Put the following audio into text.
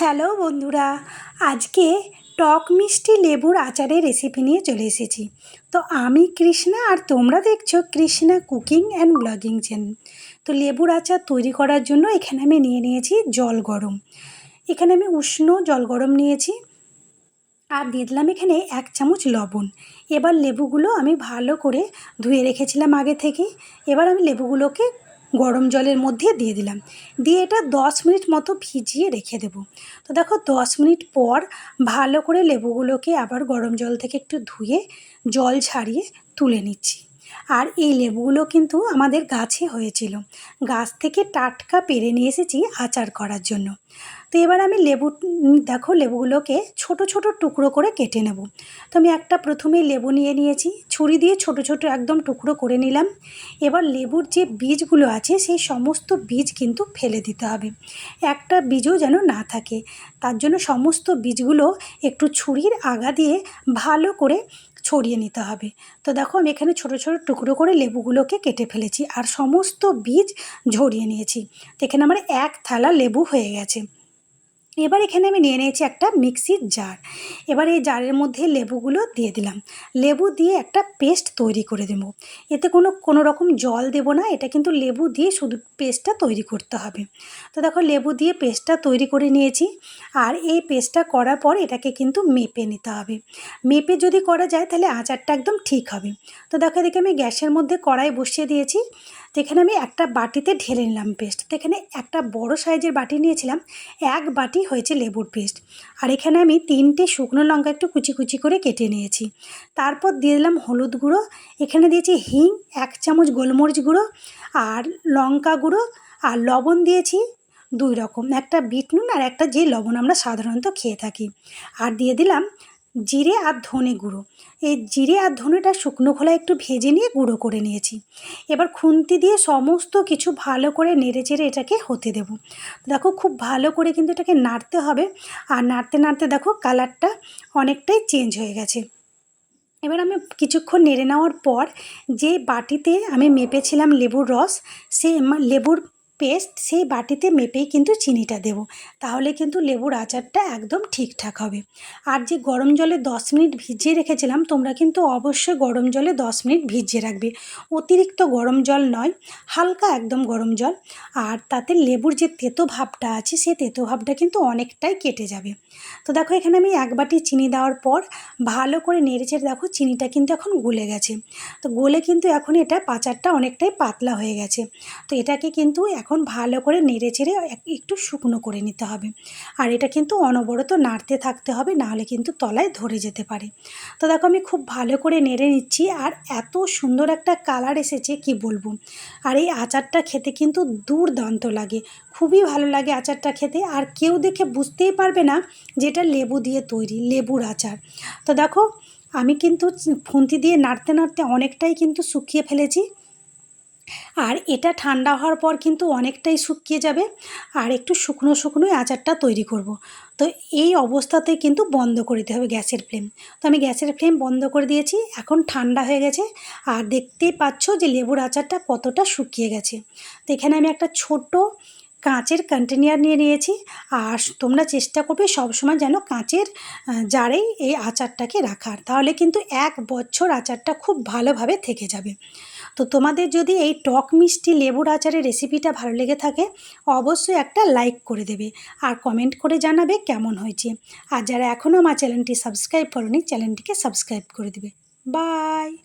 Hello বন্ধুরা, আজকে টক মিষ্টি লেবুর আচারের রেসিপি নিয়ে চলে এসেছি। তো আমি কৃষ্ণা আর তোমরা দেখছ Krishna cooking and blogging channel তো লেবুর আচার তৈরি করার জন্য এখানে আমি নিয়ে নিয়েছি জল গরম। এখানে আমি উষ্ণ জল গরম নিয়েছি আর দিয়ে দিলাম এখানে এক চামচ লবণ। এবার লেবুগুলো আমি ভালো করে ধুয়ে রেখেছিলাম আগে থেকে। এবার আমি লেবুগুলোকে গরম জলের মধ্যে দিয়ে দিলাম। দিয়ে এটা দশ মিনিট মতো ভিজিয়ে রেখে দেব। তো দেখো দশ মিনিট পর ভালো করে লেবুগুলোকে আবার গরম জল থেকে একটু ধুয়ে জল ছাড়িয়ে তুলে নিচ্ছি। আর এই লেবুগুলো কিন্তু আমাদের গাছে হয়েছিল। গাছ থেকে টাটকা পেরে নিয়ে এসেছি আচার করার জন্য। তো এবার আমি লেবু, দেখো লেবুগুলোকে ছোট ছোট টুকরো করে কেটে নেব। তো আমি একটা প্রথমেই লেবু নিয়ে নিয়েছি, ছুরি দিয়ে ছোট ছোট একদম টুকরো করে নিলাম। এবার লেবুর যে বীজগুলো আছে, সেই সমস্ত বীজ কিন্তু ফেলে দিতে হবে। একটা বীজও যেন না থাকে, তার জন্য সমস্ত বীজগুলো একটু ছুরির আগা দিয়ে ভালো করে ছড়িয়ে নিতে হবে। তো দেখো আমি এখানে ছোটো ছোটো টুকরো করে লেবুগুলোকে কেটে ফেলেছি, আর সমস্ত বীজ ঝরিয়ে নিয়েছি। তো এখানে আমার এক থালা লেবু হয়ে গেছে। এবার এখানে আমি নিয়ে নিয়েছি একটা মিক্সির জার। এবার এই জারের মধ্যে লেবুগুলো দিয়ে দিলাম। লেবু দিয়ে একটা পেস্ট তৈরি করে দেবো। এতে কোনো কোনো রকম জল দেবো না। এটা কিন্তু লেবু দিয়ে শুধু পেস্টটা তৈরি করতে হবে। তো দেখো, লেবু দিয়ে পেস্টটা তৈরি করে নিয়েছি। আর এই পেস্টটা করার পর এটাকে কিন্তু মেপে নিতে হবে। মেপে যদি করা যায়, তাহলে আচারটা একদম ঠিক হবে। তো দেখো, এদিকে আমি গ্যাসের মধ্যে কড়াই বসিয়ে দিয়েছি। তো এখানে আমি একটা বাটিতে ঢেলে নিলাম পেস্ট তো এখানে একটা বড় সাইজের বাটি নিয়েছিলাম, এক বাটি হয়েছে লেবুর পেস্ট আর এখানে আমি তিনটে শুকনো লঙ্কা একটু কুচি কুচি করে কেটে নিয়েছি। তারপর দিয়ে দিলাম হলুদ গুঁড়ো, এখানে দিয়েছি হিং, এক চামচ গোলমরিচ গুঁড়ো আর লঙ্কা গুঁড়ো আর লবণ দিয়েছি দুই রকম, একটা বিট নুন আর একটা যে লবণ আমরা সাধারণত খেয়ে থাকি। আর দিয়ে দিলাম জিরে আর ধনে গুঁড়ো। এই জিরে আর ধনেটা শুকনো খোলা একটু ভেজে নিয়ে গুঁড়ো করে নিয়েছি। এবার খুন্তি দিয়ে সমস্ত কিছু ভালো করে নেড়ে চেড়ে এটাকে হতে দেব। দেখো খুব ভালো করে কিন্তু এটাকে নাড়তে হবে। আর নাড়তে নাড়তে দেখো কালারটা অনেকটাই চেঞ্জ হয়ে গেছে। এবার আমি কিছুক্ষণ নেড়ে নেওয়ার পর যে বাটিতে আমি মেপেছিলাম লেবুর রস, সে লেবুর পেস্ট সেই বাটিতে মেপেই কিন্তু চিনিটা দেব। তাহলে কিন্তু লেবুর আচারটা একদম ঠিকঠাক হবে। আর যে গরম জলে দশ মিনিট ভিজিয়ে রেখেছিলাম, তোমরা কিন্তু অবশ্যই গরম জলে দশ মিনিট ভিজিয়ে রাখবে। অতিরিক্ত গরম জল নয়, হালকা একদম গরম জল। আর তাতে লেবুর যে তেতো ভাবটা আছে সেই তেতো ভাবটা কিন্তু অনেকটাই কেটে যাবে। তো দেখো, এখানে আমি এক বাটি চিনি দেওয়ার পর ভালো করে নেড়েচেড়ে দেখো, চিনিটা কিন্তু এখন গলে গেছে। তো গলে কিন্তু এখন এটা পাচারটা অনেকটাই পাতলা হয়ে গেছে। তো এটাকে কিন্তু এখন ভালো করে নেড়ে চেড়ে একটু শুকনো করে নিতে হবে। আর এটা কিন্তু অনবরত নাড়তে থাকতে হবে, নাহলে কিন্তু তলায় ধরে যেতে পারে। তো দেখো আমি খুব ভালো করে নেড়ে নিচ্ছি, আর এত সুন্দর একটা কালার এসেছে, কি বলব? আর এই আচারটা খেতে কিন্তু দুর্দান্ত লাগে। খুবই ভালো লাগে আচারটা খেতে, আর কেউ দেখে বুঝতেই পারবে না যেটা লেবু দিয়ে তৈরি, লেবুর আচার। তো দেখো, আমি কিন্তু খুন্তি দিয়ে নাড়তে নাড়তে অনেকটাই কিন্তু শুকিয়ে ফেলেছি। আর এটা ঠান্ডা হওয়ার পর কিন্তু অনেকটাই শুকিয়ে যাবে। আর একটু শুকনো শুকনোই আচারটা তৈরি করব। তো এই অবস্থাতে কিন্তু বন্ধ করে দিতে হবে গ্যাসের ফ্লেম। তো আমি গ্যাসের ফ্লেম বন্ধ করে দিয়েছি, এখন ঠান্ডা হয়ে গেছে। আর দেখতেই পাচ্ছ যে লেবুর আচারটা কতটা শুকিয়ে গেছে। তো এখানে আমি একটা ছোট কাঁচের কন্টেনার নিয়ে নিয়েছি। আর তোমরা চেষ্টা করবে সবসময় যেন কাঁচের জারেই এই আচারটাকে রাখার। তাহলে কিন্তু এক বছর আচারটা খুব ভালোভাবে থেকে যাবে। তো তোমাদের যদি এই টক মিষ্টি লেবুর আচারের রেসিপিটা ভালো লেগে থাকে, অবশ্যই একটা লাইক করে দেবে আর কমেন্ট করে জানাবে কেমন হয়েছে। আর যারা এখনও আমার চ্যানেলটি সাবস্ক্রাইব করনি চ্যানেলটিকে সাবস্ক্রাইব করে দেবে। বাই